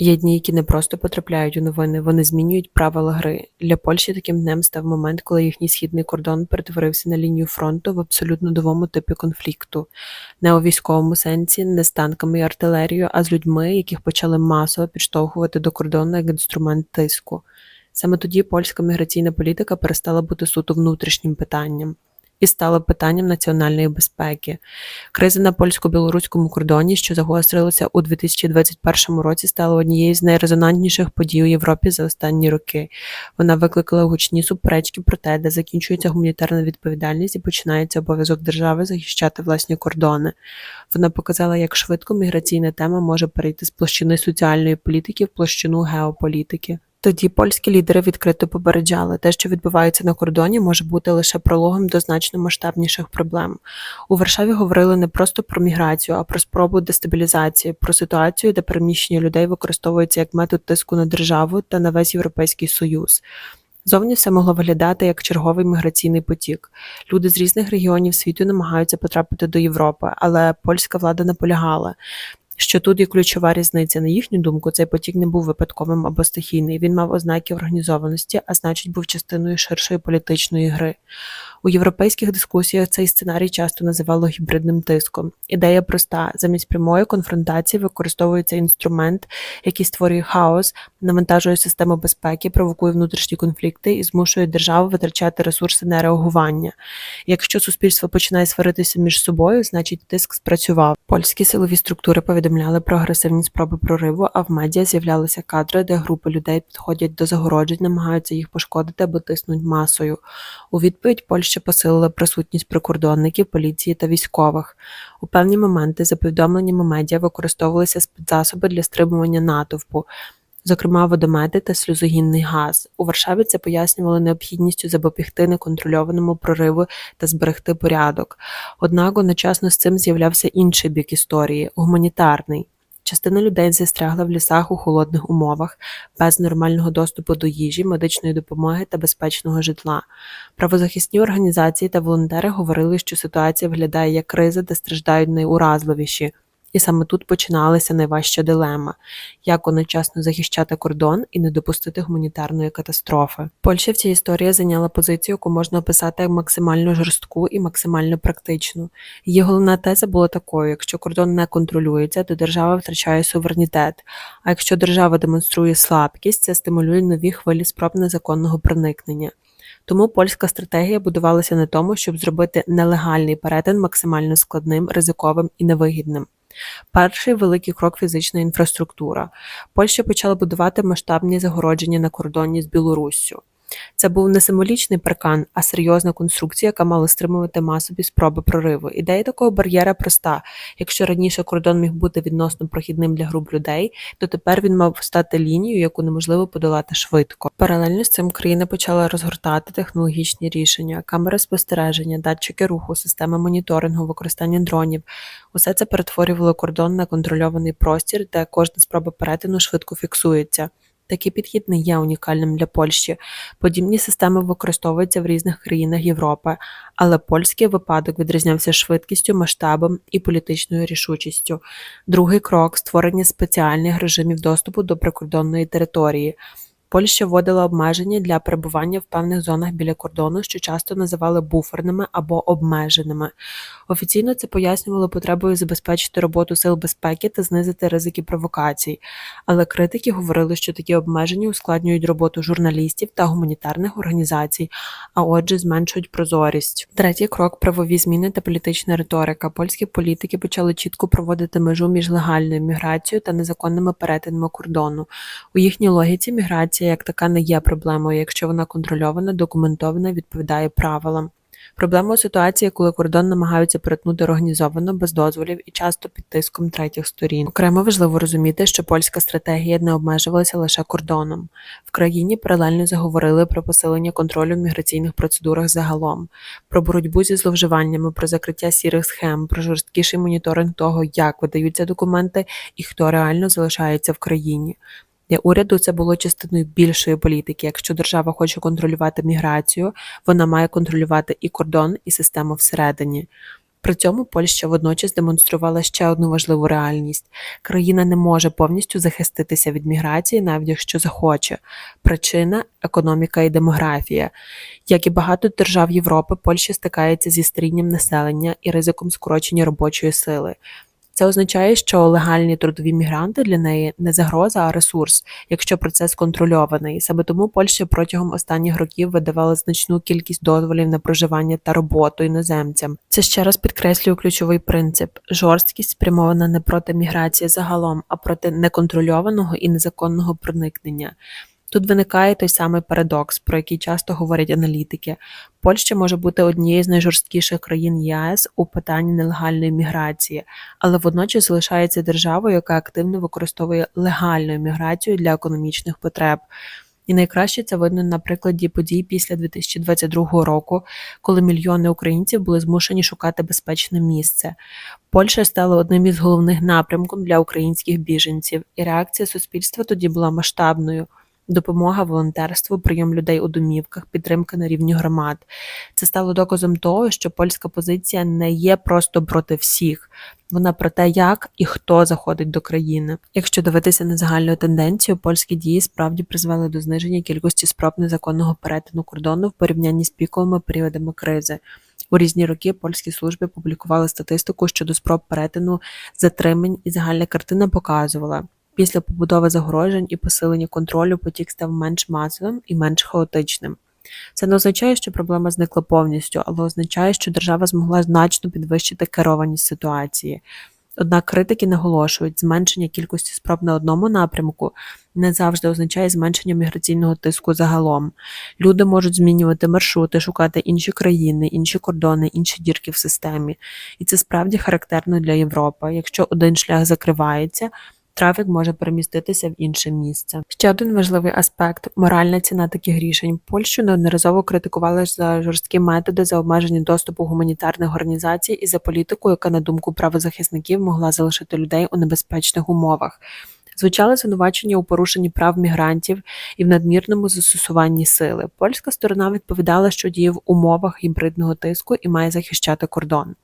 Є дні, які не просто потрапляють у новини, вони змінюють правила гри. Для Польщі таким днем став момент, коли їхній східний кордон перетворився на лінію фронту в абсолютно новому типі конфлікту, не у військовому сенсі, не з танками і артилерією, а з людьми, яких почали масово підштовхувати до кордону як інструмент тиску. Саме тоді польська міграційна політика перестала бути суто внутрішнім питанням і стала питанням національної безпеки. Криза на польсько-білоруському кордоні, що загострилася у 2021 році, стала однією з найрезонантніших подій у Європі за останні роки. Вона викликала гучні суперечки про те, де закінчується гуманітарна відповідальність і починається обов'язок держави захищати власні кордони. Вона показала, як швидко міграційна тема може перейти з площини соціальної політики в площину геополітики. Тоді польські лідери відкрито попереджали, те, що відбувається на кордоні, може бути лише прологом до значно масштабніших проблем. У Варшаві говорили не просто про міграцію, а про спробу дестабілізації, про ситуацію, де переміщення людей використовується як метод тиску на державу та на весь європейський союз. Зовні все могло виглядати як черговий міграційний потік. Люди з різних регіонів світу намагаються потрапити до Європи, але польська влада наполягала що тут є ключова різниця. На їхню думку, цей потік не був випадковим або стихійний. Він мав ознаки організованості, а значить, був частиною ширшої політичної гри. У європейських дискусіях цей сценарій часто називало гібридним тиском. Ідея проста: замість прямої конфронтації використовується інструмент, який створює хаос, навантажує систему безпеки, провокує внутрішні конфлікти і змушує державу витрачати ресурси на реагування. Якщо суспільство починає сваритися між собою, значить тиск спрацював. Польські силові структури повідомляли про агресивні спроби прориву, а в медіа з'являлися кадри, де групи людей підходять до загороджень, намагаються їх пошкодити або тиснуть масою. У відповідь Польща посилила присутність прикордонників, поліції та військових. У певні моменти, за повідомленнями медіа, використовувалися спецзасоби для стримування натовпу. Зокрема, водомети та сльозогінний газ. У Варшаві це пояснювали необхідністю запобігти неконтрольованому прориву та зберегти порядок. Однак одночасно з цим з'являвся інший бік історії гуманітарний. Частина людей застрягла в лісах у холодних умовах, без нормального доступу до їжі, медичної допомоги та безпечного житла. Правозахисні організації та волонтери говорили, що ситуація виглядає як криза, де страждають найуразливіші. І саме тут починалася найважча дилема: як одночасно захищати кордон і не допустити гуманітарної катастрофи. Польща в цій історії зайняла позицію, яку можна описати як максимально жорстку і максимально практичну. Її головна теза була такою: якщо кордон не контролюється, то держава втрачає суверенітет. А якщо держава демонструє слабкість, це стимулює нові хвилі спроб незаконного проникнення. Тому польська стратегія будувалася на тому, щоб зробити нелегальний перетин максимально складним, ризиковим і невигідним. Перший великий крок фізична інфраструктура. Польща почала будувати масштабні загородження на кордоні з Білоруссю. Це був не символічний паркан, а серйозна конструкція, яка мала стримувати масові спроби прориву. Ідея такого бар'єра проста: якщо раніше кордон міг бути відносно прохідним для груп людей, то тепер він мав стати лінією, яку неможливо подолати швидко. Паралельно з цим країна почала розгортати технологічні рішення, камери спостереження, датчики руху, системи моніторингу, використання дронів. Усе це перетворювало кордон на контрольований простір, де кожна спроба перетину швидко фіксується. Такий підхід не є унікальним для Польщі. Подібні системи використовуються в різних країнах Європи, але польський випадок відрізнявся швидкістю, масштабом і політичною рішучістю. Другий крок створення спеціальних режимів доступу до прикордонної території. Польща вводила обмеження для перебування в певних зонах біля кордону, що часто називали буферними або обмеженими. Офіційно це пояснювало потребою забезпечити роботу сил безпеки та знизити ризики провокацій, але критики говорили, що такі обмеження ускладнюють роботу журналістів та гуманітарних організацій, а отже, зменшують прозорість. Третій крок правові зміни та політична риторика. Польські політики почали чітко проводити межу між легальною міграцією та незаконними перетинами кордону. У їхній логіці міграція Міграція як така не є проблемою, якщо вона контрольована, документована, відповідає правилам. Проблема у ситуації, коли кордон намагаються перетнути організовано, без дозволів і часто під тиском третіх сторін. Окремо важливо розуміти, що польська стратегія не обмежувалася лише кордоном. В країні паралельно заговорили про посилення контролю в міграційних процедурах загалом, про боротьбу зі зловживаннями, про закриття сірих схем, про жорсткіший моніторинг того, як видаються документи і хто реально залишається в країні. Для уряду це було частиною більшої політики. Якщо держава хоче контролювати міграцію, вона має контролювати і кордон, і систему всередині. При цьому Польща водночас демонструвала ще одну важливу реальність: країна не може повністю захиститися від міграції, навіть якщо захоче. Причина економіка і демографія. Як і багато держав Європи, Польща стикається зі старінням населення і ризиком скорочення робочої сили. Це означає, що легальні трудові мігранти для неї не загроза, а ресурс, якщо процес контрольований. Саме тому Польща протягом останніх років видавала значну кількість дозволів на проживання та роботу іноземцям. Це ще раз підкреслює ключовий принцип: жорсткість спрямована не проти міграції загалом, а проти неконтрольованого і незаконного проникнення. Тут виникає той самий парадокс, про який часто говорять аналітики. Польща може бути однією з найжорсткіших країн ЄС у питанні нелегальної міграції, але водночас залишається державою, яка активно використовує легальну міграцію для економічних потреб. І найкраще це видно на прикладі подій після 2022 року, коли мільйони українців були змушені шукати безпечне місце. Польща стала одним із головних напрямків для українських біженців, і реакція суспільства тоді була масштабною. Допомога, волонтерство, прийом людей у домівках, підтримка на рівні громад. Це стало доказом того, що польська позиція не є просто проти всіх, вона про те, як і хто заходить до країни. Якщо дивитися на загальну тенденцію, польські дії справді призвели до зниження кількості спроб незаконного перетину кордону в порівнянні з піковими періодами кризи. У різні роки польські служби публікували статистику щодо спроб перетину затримань, і загальна картина показувала. Після побудови загорожень і посилення контролю потік став менш масовим і менш хаотичним. Це не означає, що проблема зникла повністю, але означає, що держава змогла значно підвищити керованість ситуації. Однак критики наголошують, зменшення кількості спроб на одному напрямку не завжди означає зменшення міграційного тиску загалом. Люди можуть змінювати маршрути, шукати інші країни, інші кордони, інші дірки в системі. І це справді характерно для Європи. Якщо один шлях закривається, трафік може переміститися в інше місце. Ще один важливий аспект моральна ціна таких рішень. Польщу неодноразово критикували за жорсткі методи за обмеження доступу гуманітарних організацій і за політику, яка, на думку правозахисників, могла залишити людей у небезпечних умовах. Звучали звинувачення у порушенні прав мігрантів і в надмірному застосуванні сили. Польська сторона відповідала, що діє в умовах гібридного тиску і має захищати кордон.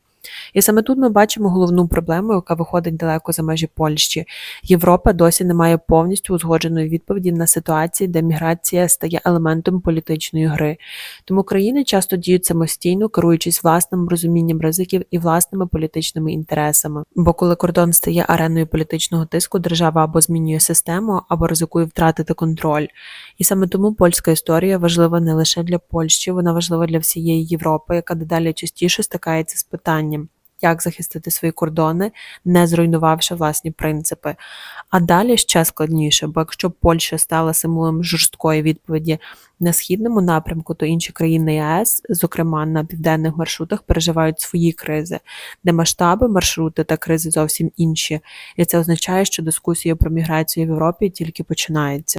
І саме тут ми бачимо головну проблему, яка виходить далеко за межі Польщі. Європа досі не має повністю узгодженої відповіді на ситуації, де міграція стає елементом політичної гри. Тому країни часто діють самостійно, керуючись власним розумінням ризиків і власними політичними інтересами. Бо коли кордон стає ареною політичного тиску, держава або змінює систему, або ризикує втратити контроль. І саме тому польська історія важлива не лише для Польщі, вона важлива для всієї Європи, яка дедалі частіше стикається з питанням як захистити свої кордони, не зруйнувавши власні принципи. А далі ще складніше, бо якщо Польща стала символом жорсткої відповіді на східному напрямку, то інші країни ЄС, зокрема на південних маршрутах, переживають свої кризи, де масштаби маршрути та кризи зовсім інші. І це означає, що дискусія про міграцію в Європі тільки починається.